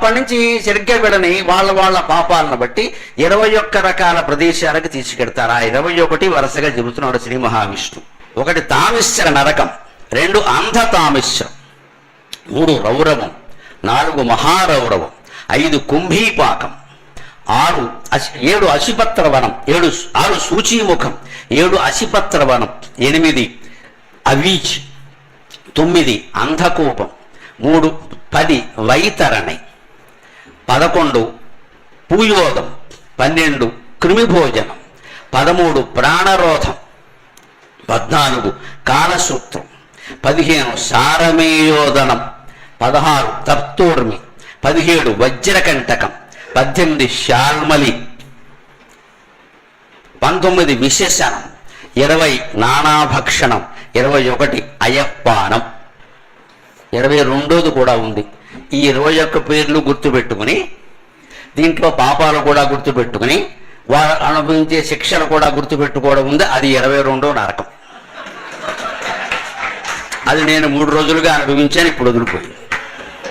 అప్పటి నుంచి సరిగ్గా విడని వాళ్ళ వాళ్ళ పాపాలను బట్టి ఇరవై ఒక్క రకాల ప్రదేశాలకు తీసుకెడతారు ఆ ఇరవై ఒకటి వరుసగా చెబుతున్నాడు శ్రీ మహావిష్ణు ఒకటి తామిశ్ర నరకం రెండు అంధ తామిశ్రం మూడు రౌరవం నాలుగు మహారౌరవం ఐదు కుంభీపాకం ఆరు ఏడు అసిపత్ర వనం ఏడు ఆరు సూచీముఖం ఏడు అసిపత్ర వనం ఎనిమిది అవీచ్ తొమ్మిది అంధకూపం మూడు పది వైతరణి. పదకొండు పూయోగం పన్నెండు క్రిమిభోజనం పదమూడు ప్రాణరోధం. పద్నాలుగు కాలసూత్రం. పదిహేను సారమేయోదనం పదహారు తప్తూర్మి పదిహేడు వజ్రకంటకం. పద్దెనిమిది శాల్మలి. పంతొమ్మిది విశేషణం ఇరవై నానాభక్షణం. ఇరవై ఒకటి అయపానం ఇరవై రెండోది కూడా ఉంది. ఈ ఇరవై ఒక్క పేర్లు గుర్తుపెట్టుకుని దీంట్లో పాపాలు కూడా గుర్తుపెట్టుకుని వారు అనుభవించే శిక్షలు కూడా గుర్తుపెట్టుకోవడం ఉంది. అది ఇరవై రెండో నరకం. అది నేను మూడు రోజులుగా అనుభవించాను ఇప్పుడు వదిలిపోయింది